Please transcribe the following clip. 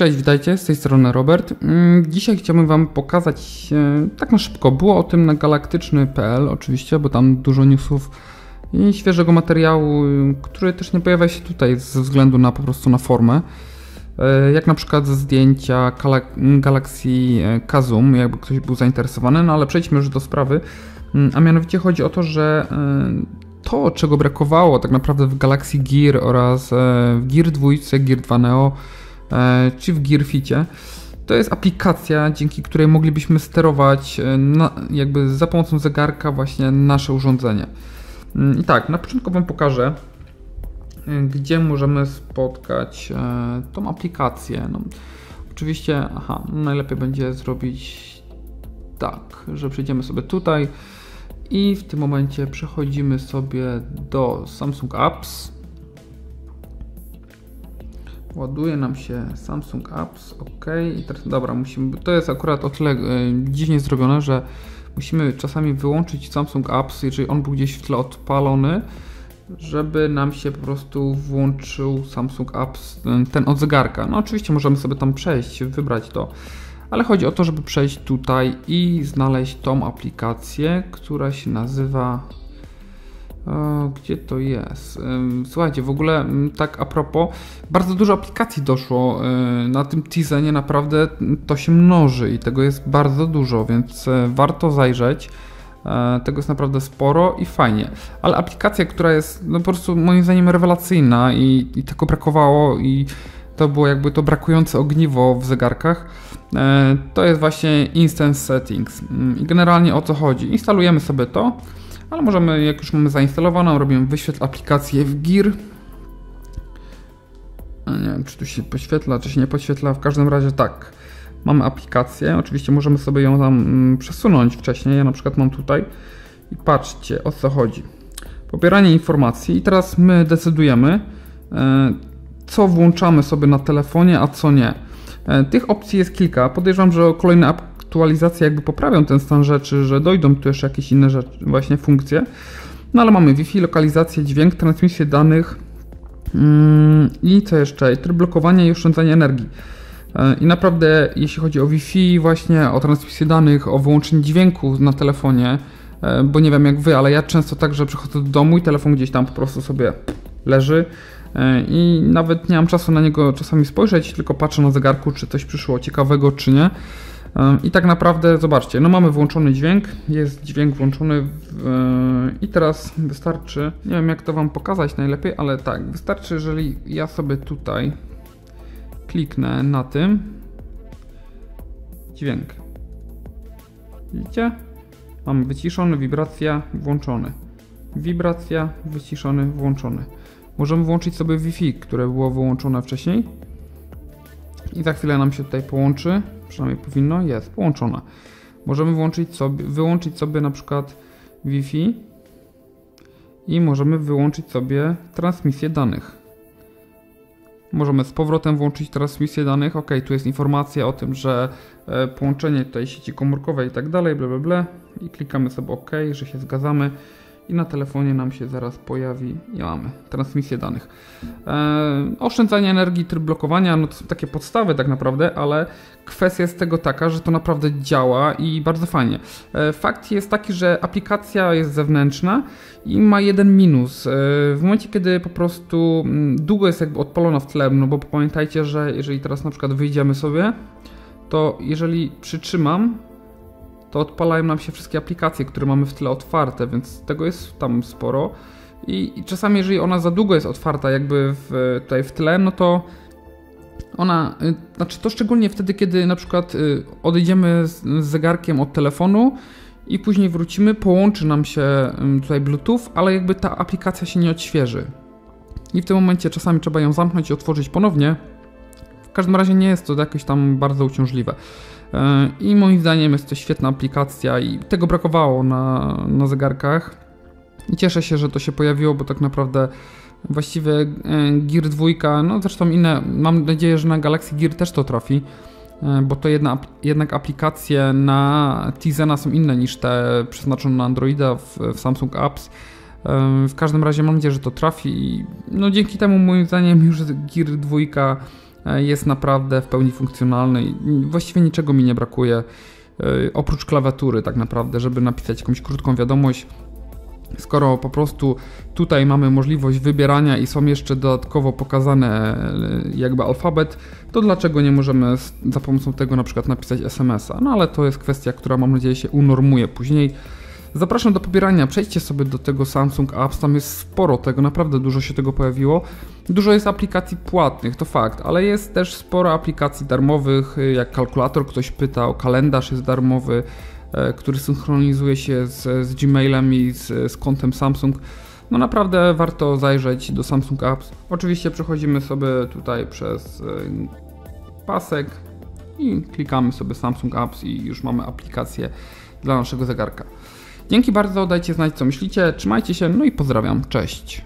Cześć, witajcie, z tej strony Robert. Mm, Dzisiaj chciałbym Wam pokazać, e, tak na szybko, było o tym na galaktyczny.pl oczywiście, bo tam dużo newsów i świeżego materiału, y, który też nie pojawia się tutaj ze względu na po prostu na formę. E, Jak na przykład zdjęcia Gala- Galaxy e, Kazum, jakby ktoś był zainteresowany, no ale przejdźmy już do sprawy. Mm, A mianowicie chodzi o to, że e, to, czego brakowało tak naprawdę w Galaxy Gear oraz e, w Gear 2, Gear 2 Neo, e, czy w Gear Ficie, to jest aplikacja, dzięki której moglibyśmy sterować e, na, jakby za pomocą zegarka właśnie nasze urządzenie. Mm, I tak, na początku Wam pokażę, e, gdzie możemy spotkać e, tą aplikację. No, oczywiście, aha, najlepiej będzie zrobić tak, że przejdziemy sobie tutaj i w tym momencie przechodzimy sobie do Samsung Apps. Ładuje nam się Samsung Apps, ok. I teraz, dobra, musimy, to jest akurat o tyle e, dziwnie zrobione, że musimy czasami wyłączyć Samsung Apps, jeżeli on był gdzieś w tle odpalony, żeby nam się po prostu włączył Samsung Apps, ten- ten od zegarka. No oczywiście możemy sobie tam przejść, wybrać to, ale chodzi o to, żeby przejść tutaj i znaleźć tą aplikację, która się nazywa gdzie to jest? Ym, Słuchajcie, w ogóle tak a propos, bardzo dużo aplikacji doszło y, na tym Tizenie, naprawdę to się mnoży i tego jest bardzo dużo, więc e, warto zajrzeć. E, Tego jest naprawdę sporo i fajnie. Ale aplikacja, która jest no, po prostu moim zdaniem rewelacyjna i, i tego brakowało i to było jakby to brakujące ogniwo w zegarkach, e, to jest właśnie Instance Settings. Mm, I generalnie o co chodzi? Instalujemy sobie to, ale możemy, jak już mamy zainstalowaną, robimy wyświetl aplikację w. A Nie wiem, czy tu się poświetla, czy się nie poświetla. W każdym razie tak. Mamy aplikację, oczywiście możemy sobie ją tam mm, przesunąć wcześniej. Ja na przykład mam tutaj i patrzcie o co chodzi. Pobieranie informacji i teraz my decydujemy, e, co włączamy sobie na telefonie, a co nie. E, Tych opcji jest kilka. Podejrzewam, że kolejne aktualizacje jakby poprawią ten stan rzeczy, że dojdą tu jeszcze jakieś inne rzeczy, właśnie funkcje. No ale mamy Wi-Fi, lokalizację, dźwięk, transmisję danych mm, i co jeszcze? Tryb blokowania i oszczędzania energii. E, I naprawdę, jeśli chodzi o Wi-Fi, właśnie o transmisję danych, o wyłączenie dźwięku na telefonie, e, bo nie wiem jak wy, ale ja często tak, że przychodzę do domu i telefon gdzieś tam po prostu sobie leży e, i nawet nie mam czasu na niego czasami spojrzeć, tylko patrzę na zegarku, czy coś przyszło ciekawego, czy nie. I tak naprawdę, zobaczcie, no mamy włączony dźwięk, jest dźwięk włączony w, e, i teraz wystarczy, nie wiem jak to Wam pokazać najlepiej, ale tak, wystarczy, jeżeli ja sobie tutaj kliknę na tym dźwięk. Widzicie? Mamy wyciszony, wibracja, włączony. Wibracja, wyciszony, włączony. Możemy włączyć sobie Wi-Fi, które było wyłączone wcześniej. I za chwilę nam się tutaj połączy. Przynajmniej powinno, jest połączona. Możemy włączyć sobie, wyłączyć sobie na przykład Wi-Fi i możemy wyłączyć sobie transmisję danych. Możemy z powrotem włączyć transmisję danych. Ok, tu jest informacja o tym, że e, połączenie tutaj sieci komórkowej i tak dalej, bla bla bla. I klikamy sobie OK, że się zgadzamy. I na telefonie nam się zaraz pojawi i mamy transmisję danych. E, oszczędzanie energii, tryb blokowania, no to są takie podstawy tak naprawdę, ale kwestia jest tego taka, że to naprawdę działa i bardzo fajnie. E, fakt jest taki, że aplikacja jest zewnętrzna i ma jeden minus. E, w momencie, kiedy po prostu mm, długo jest jakby odpalona w tle, no bo pamiętajcie, że jeżeli teraz na przykład wyjdziemy sobie, to jeżeli przytrzymam, to odpalają nam się wszystkie aplikacje, które mamy w tle otwarte, więc tego jest tam sporo. I, i czasami, jeżeli ona za długo jest otwarta, jakby w, tutaj w tle, no to ona, y, znaczy to szczególnie wtedy, kiedy na przykład y, odejdziemy z, zegarkiem od telefonu i później wrócimy, połączy nam się tutaj Bluetooth, ale jakby ta aplikacja się nie odświeży. I w tym momencie czasami trzeba ją zamknąć i otworzyć ponownie. W każdym razie nie jest to jakieś tam bardzo uciążliwe. E, I moim zdaniem jest to świetna aplikacja i tego brakowało na, na zegarkach. I cieszę się, że to się pojawiło, bo tak naprawdę właściwie e, Gear 2, no zresztą inne, mam nadzieję, że na Galaxy Gear też to trafi, e, bo to jedna, jednak aplikacje na Tizena są inne niż te przeznaczone na Androida w, w Samsung Apps. W każdym razie mam nadzieję, że to trafi i no dzięki temu moim zdaniem już Gear 2 e, jest naprawdę w pełni funkcjonalny i właściwie niczego mi nie brakuje e, oprócz klawiatury tak naprawdę, żeby napisać jakąś krótką wiadomość. Skoro po prostu tutaj mamy możliwość wybierania i są jeszcze dodatkowo pokazane e, jakby alfabet, to dlaczego nie możemy za pomocą tego na przykład napisać SMS-a? No ale to jest kwestia, która mam nadzieję się unormuje później. Zapraszam do pobierania, przejdźcie sobie do tego Samsung Apps, tam jest sporo tego, naprawdę dużo się tego pojawiło. Dużo jest aplikacji płatnych, to fakt, ale jest też sporo aplikacji darmowych, jak kalkulator ktoś pytał, kalendarz jest darmowy, e, który synchronizuje się z, z Gmailem i z, z kontem Samsung. No naprawdę warto zajrzeć do Samsung Apps. Oczywiście przechodzimy sobie tutaj przez e, pasek i klikamy sobie Samsung Apps i już mamy aplikację dla naszego zegarka. Dzięki bardzo, dajcie znać co myślicie, trzymajcie się, no i pozdrawiam, cześć.